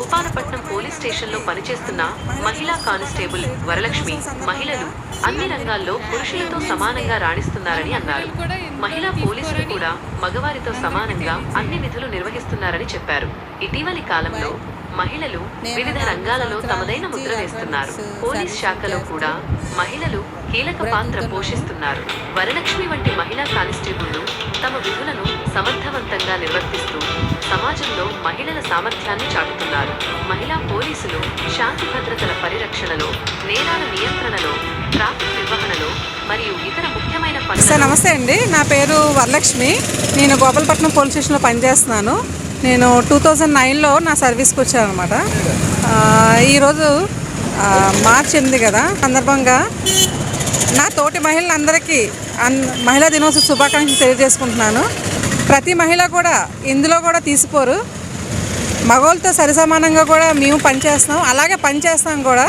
ఉపానపట్నం police స్టేషన్లో పనిచేస్తున్న మహిళా కానిస్టేబుల్ వరలక్ష్మి మహిళలు అన్ని రంగాల్లో పురుషులతో సమానంగా రాణిస్తున్నారని అన్నారు. మహిళా పోలీసులు కూడా మగవారితో సమానంగా అన్ని విధులు నిర్వహిస్తున్నారని చెప్పారు. ఇటీవలి కాలంలో మహిళలు వివిధ రంగాలలో తమదైన ముద్ర వేస్తున్నారు. పోలీస్ శాఖలో కూడా మహిళలు కీలక పాత్ర పోషిస్తున్నారు. వరలక్ష్మి వంటి మహిళా కానిస్టేబుళ్ళు తమ విధులను సమర్థవంతంగా నిర్వర్తిస్తూ సమాజంలో మహిళల సామర్థ్యాన్ని చాటుతున్నారు. మహిళా పోలీసులు శాంతి భద్రతల పరిరక్షణలో నేరాల నియంత్రణలో ట్రాఫిక్ నిర్వహణలో మరియు ఇతర ముఖ్యమైన సార్ నమస్తే అండి. నా పేరు వరలక్ష్మి. నేను గోపాలపట్నం పోలీస్ స్టేషన్లో పనిచేస్తున్నాను. నేను టూ థౌజండ్ నైన్లో నా సర్వీస్కి వచ్చాను అనమాట ఈరోజు మార్చి ఎనిమిది కదా సందర్భంగా నా తోటి మహిళలందరికీ అన్ మహిళా దినోత్సవ శుభాకాంక్షలు తెలియజేసుకుంటున్నాను. ప్రతి మహిళ కూడా ఇందులో కూడా తీసిపోరు. మగవాళ్ళతో సరిసమానంగా కూడా మేము పనిచేస్తాం అలాగే పనిచేస్తాం కూడా.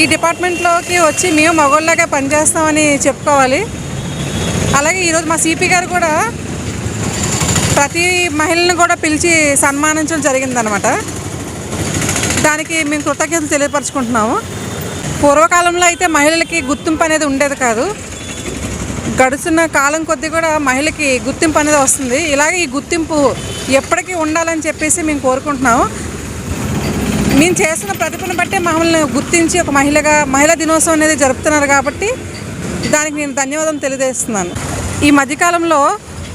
ఈ డిపార్ట్మెంట్లోకి వచ్చి మేము మగోళ్ళగా పనిచేస్తామని చెప్పుకోవాలి. అలాగే ఈరోజు మా సిపి గారు కూడా ప్రతి మహిళను కూడా పిలిచి సన్మానించడం జరిగిందనమాట దానికి మేము కృతజ్ఞతలు తెలియపరచుకుంటున్నాము. పూర్వకాలంలో అయితే మహిళలకి గుర్తింపు అనేది ఉండేది కాదు. గడుస్తున్న కాలం కొద్దీ కూడా మహిళకి గుర్తింపు అనేది వస్తుంది. ఇలాగే ఈ గుర్తింపు ఎప్పటికీ ఉండాలని చెప్పేసి మేము కోరుకుంటున్నాము. మేము చేసిన ప్రతిభను బట్టే మమ్మల్ని గుర్తించి ఒక మహిళగా మహిళా దినోత్సవం అనేది జరుపుతున్నారు కాబట్టి దానికి నేను ధన్యవాదం తెలియజేస్తున్నాను. ఈ మధ్యకాలంలో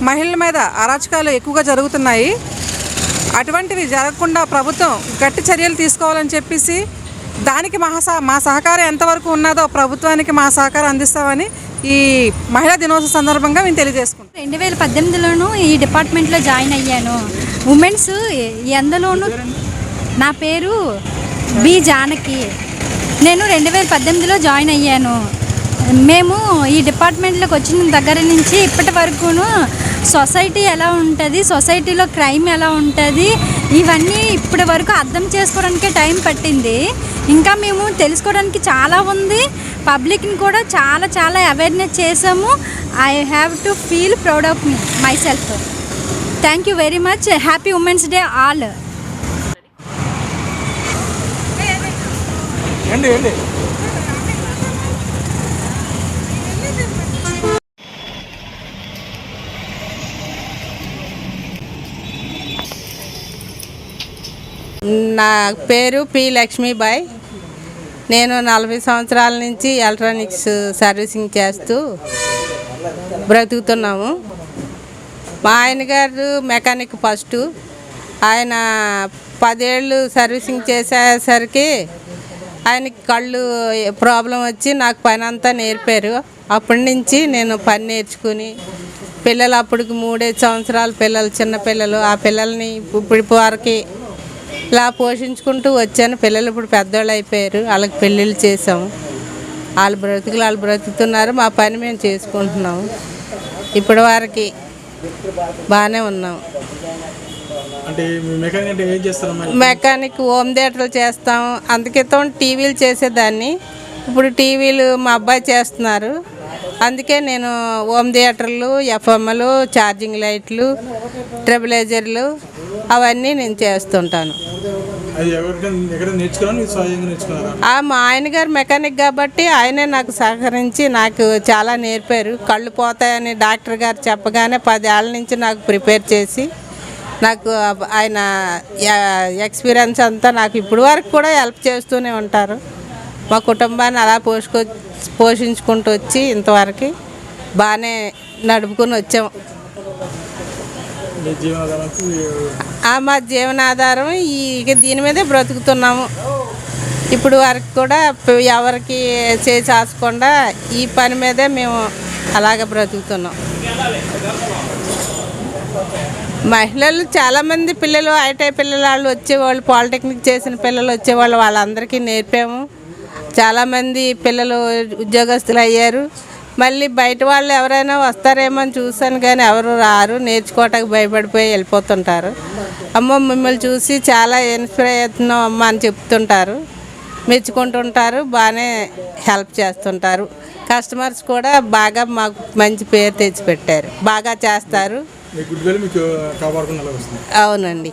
మహిళల మీద అరాచకాలు ఎక్కువగా జరుగుతున్నాయి. అటువంటివి జరగకుండా ప్రభుత్వం గట్టి చర్యలు తీసుకోవాలని చెప్పేసి దానికి మా సహ మా సహకారం ఎంతవరకు ఉన్నదో ప్రభుత్వానికి మా సహకారం అందిస్తామని ఈ మహిళా దినోత్సవ సందర్భంగా మేము తెలియజేసుకుంటాం రెండు వేల పద్దెనిమిదిలోనూ ఈ డిపార్ట్మెంట్లో జాయిన్ అయ్యాను. ఉమెన్స్ ఎందులోనూ నా పేరు బి జానకి. నేను రెండు వేల పద్దెనిమిదిలో జాయిన్ అయ్యాను. మేము ఈ డిపార్ట్మెంట్లోకి వచ్చిన దగ్గర నుంచి ఇప్పటి వరకును సొసైటీ ఎలా ఉంటుంది సొసైటీలో క్రైమ్ ఎలా ఉంటుంది ఇవన్నీ ఇప్పటి వరకు అర్థం చేసుకోవడానికే టైం పట్టింది. ఇంకా మేము తెలుసుకోవడానికి చాలా ఉంది. పబ్లిక్ని కూడా చాలా చాలా అవేర్నెస్ చేసాము I have to feel proud of me myself thank you very much. Happy women's day all. ఏంటి ఏంటి? నా పేరు పి లక్ష్మీబాయ్ నేను నలభై సంవత్సరాల నుంచి ఎలక్ట్రానిక్స్ సర్వీసింగ్ చేస్తూ బ్రతుకుతున్నాము. మా ఆయన గారు మెకానిక్ ఫస్ట్. ఆయన పదేళ్ళు సర్వీసింగ్ చేసేసరికి ఆయనకి కళ్ళు ప్రాబ్లం వచ్చి నాకు పని అంతా నేర్పారు. అప్పటి నుంచి నేను పని నేర్చుకుని పిల్లలు అప్పటికి మూడే సంవత్సరాల పిల్లలు చిన్న పిల్లలు. ఆ పిల్లల్ని ఇప్పుడు వరకు ఇలా పోషించుకుంటూ వచ్చాను. పిల్లలు ఇప్పుడు పెద్దోళ్ళు అయిపోయారు. వాళ్ళకి పెళ్ళిళ్ళు చేసాము వాళ్ళు బ్రతుకులు వాళ్ళు బ్రతుకుతున్నారు. మా పని మేము చేసుకుంటున్నాము. ఇప్పటి వరకు బాగానే ఉన్నాం మెకానిక్ హోమ్ థియేటర్లు చేస్తాం అందుకితం టీవీలు చేసేదాన్ని. ఇప్పుడు టీవీలు మా అబ్బాయి చేస్తున్నారు. అందుకే నేను హోమ్ థియేటర్లు ఎఫ్ఎంలు ఛార్జింగ్ లైట్లు ట్రెబులైజర్లు అవన్నీ నేను చేస్తుంటాను. అది ఎక్కడ నేర్చుకున్నాను స్వయంగా నేర్చుకున్నారా? ఆ మా ఆయన గారు మెకానిక్ కాబట్టి ఆయనే నాకు సహకరించి నాకు చాలా నేర్పారు. కళ్ళు పోతాయని డాక్టర్ గారు చెప్పగానే పదేళ్ళ నుంచి నాకు ప్రిపేర్ చేసి నాకు ఆయన ఎక్స్పీరియన్స్ అంతా నాకు ఇప్పుడు వరకు కూడా హెల్ప్ చేస్తూనే ఉంటారు. మా కుటుంబాన్ని అలా పోషుకో పోషించుకుంటూ వచ్చి ఇంతవరకు బాగానే నడుపుకొని వచ్చాం. మా జీవనాధారం ఈ ఇక దీని మీదే బ్రతుకుతున్నాము. ఇప్పుడు వరకు కూడా ఎవరికి చేసి ఈ పని మీదే మేము అలాగ బ్రతుకుతున్నాం. మహిళలు చాలామంది పిల్లలు ఐటీ పిల్లలు వాళ్ళు వచ్చేవాళ్ళు పాలిటెక్నిక్ చేసిన పిల్లలు వచ్చేవాళ్ళు వాళ్ళందరికీ నేర్పాము. చాలామంది పిల్లలు ఉద్యోగస్తులు అయ్యారు. మళ్ళీ బయట వాళ్ళు ఎవరైనా వస్తారేమో అని చూశాను కానీ ఎవరు రారు. నేర్చుకోవటానికి భయపడిపోయి వెళ్ళిపోతుంటారు. అమ్మ మిమ్మల్ని చూసి చాలా ఇన్స్పైర్ అవుతున్నాం అమ్మ అని చెప్తుంటారు. మెచ్చుకుంటుంటారు బాగానే హెల్ప్ చేస్తుంటారు. కస్టమర్స్ కూడా బాగా మాకు మంచి పేరు తెచ్చిపెట్టారు. బాగా చేస్తారు. విల్ అవునండి.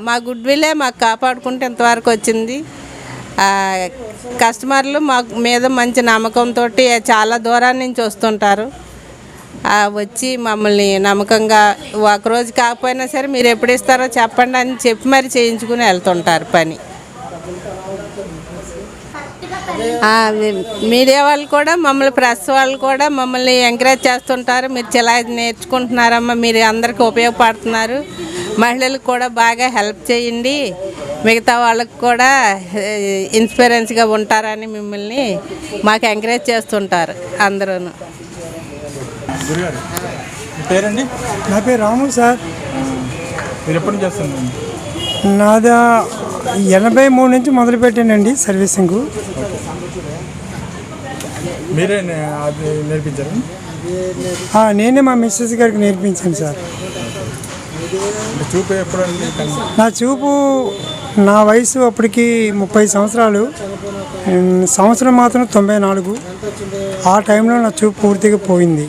మా గుడ్ విల్లే మాకు కాపాడుకుంటే ఇంతవరకు వచ్చింది. కస్టమర్లు మా మీద మంచి నమ్మకంతో చాలా దూరం నుంచి వస్తుంటారు. వచ్చి మమ్మల్ని నమ్మకంగా ఒకరోజు కాకపోయినా సరే మీరు ఎప్పుడు ఇస్తారో చెప్పండి అని చెప్పి మరి చేయించుకుని వెళ్తుంటారు పని. మీడియా వాళ్ళు కూడా మమ్మల్ని ప్రెస్ వాళ్ళు కూడా మమ్మల్ని ఎంకరేజ్ చేస్తుంటారు. మీరు ఇలా నేర్చుకుంటున్నారమ్మా మీరు అందరికీ ఉపయోగపడుతున్నారు. మహిళలకు కూడా బాగా హెల్ప్ చేయండి. మిగతా వాళ్ళకి కూడా ఇన్స్పిరెన్స్గా ఉంటారని మిమ్మల్ని మాకు ఎంకరేజ్ చేస్తుంటారు అందరూ పేరండి? నా పేరు రాము సార్. మీరు ఎప్పటి నుంచి చేస్తున్నారు? నాది ఎనభై మూడు నుంచి మొదలుపెట్టానండి సర్వీసింగ్ మీరే నేర్పించారు? ఆ, నేనే మా మిస్సెస్ గారికి నేర్పించాను సార్. చూపు ఎప్పుడండి? కన్ను- నా చూపు నా వయసు అప్పటికి ముప్పై సంవత్సరాలు. సంవత్సరం మాత్రం తొంభై నాలుగు. ఆ టైంలో నా చూపు పూర్తిగా పోయింది.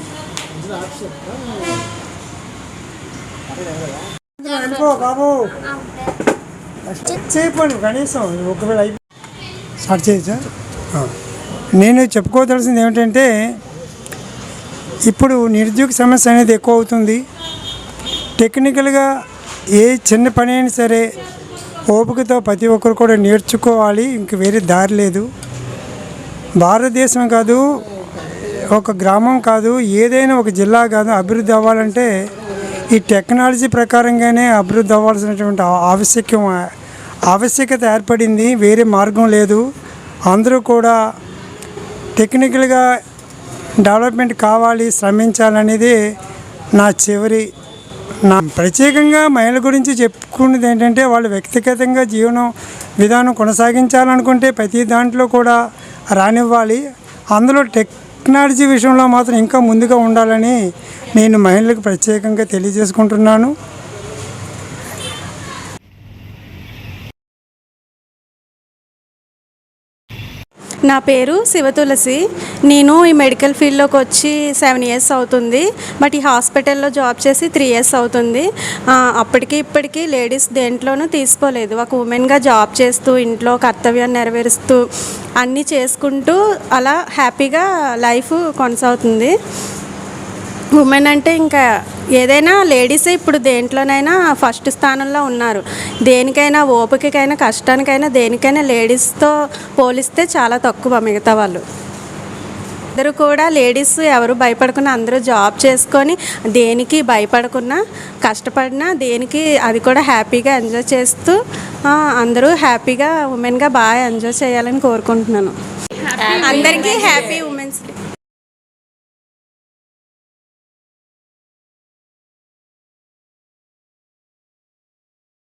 బాబు. చెప్పండి కనీసం ఒకవేళ అయిపో స్టార్ట్ చేయొచ్చా? నేను చెప్పుకోదలసింది ఏమిటంటే ఇప్పుడు నిరుద్యోగ సమస్య అనేది ఎక్కువ అవుతుంది. టెక్నికల్గా ఏ చిన్న పని అయినా సరే ఓపికతో ప్రతి ఒక్కరు కూడా నేర్చుకోవాలి. ఇంక వేరే దారి లేదు. భారతదేశం కాదు ఒక గ్రామం కాదు ఏదైనా ఒక జిల్లా కాదు అభివృద్ధి అవ్వాలంటే ఈ టెక్నాలజీ ప్రకారంగానే అభివృద్ధి అవ్వాల్సినటువంటి ఆవశ్యకం ఆవశ్యకత ఏర్పడింది. వేరే మార్గం లేదు. అందరూ కూడా టెక్నికల్గా డెవలప్మెంట్ కావాలి శ్రమించాలనేది నా చివరి నా ప్రత్యేకంగా మహిళల గురించి చెప్పుకున్నది ఏంటంటే వాళ్ళు వ్యక్తిగతంగా జీవనం విధానం కొనసాగించాలనుకుంటే ప్రతి దాంట్లో కూడా రానివ్వాలి. అందులో టెక్నాలజీ విషయంలో మాత్రం ఇంకా ముందుగా ఉండాలని నేను మహిళలకు ప్రత్యేకంగా తెలియజేసుకుంటున్నాను. నా పేరు శివతులసి నేను ఈ మెడికల్ ఫీల్డ్లోకి వచ్చి సెవెన్ ఇయర్స్ అవుతుంది. బట్ ఈ హాస్పిటల్లో జాబ్ చేసి త్రీ ఇయర్స్ అవుతుంది. అప్పటికి ఇప్పటికీ లేడీస్ దేంట్లోనూ తీసుకోలేదు. ఒక ఉమెన్గా జాబ్ చేస్తూ ఇంట్లో కర్తవ్యాన్ని నెరవేరుస్తూ అన్నీ చేసుకుంటూ అలా హ్యాపీగా లైఫ్ కొనసాగుతుంది. ఉమెన్ అంటే ఇంకా ఏదైనా లేడీసే ఇప్పుడు దేంట్లోనైనా ఫస్ట్ స్థానంలో ఉన్నారు. దేనికైనా ఓపికకైనా కష్టానికైనా దేనికైనా లేడీస్తో పోలిస్తే చాలా తక్కువ మిగతా వాళ్ళు. అందరూ కూడా లేడీస్ ఎవరు భయపడకుండా అందరూ జాబ్ చేసుకొని దేనికి భయపడకుండా కష్టపడినా దేనికి అది కూడా హ్యాపీగా ఎంజాయ్ చేస్తూ అందరూ హ్యాపీగా ఉమెన్గా బాగా ఎంజాయ్ చేయాలని కోరుకుంటున్నాను. అందరికీ హ్యాపీ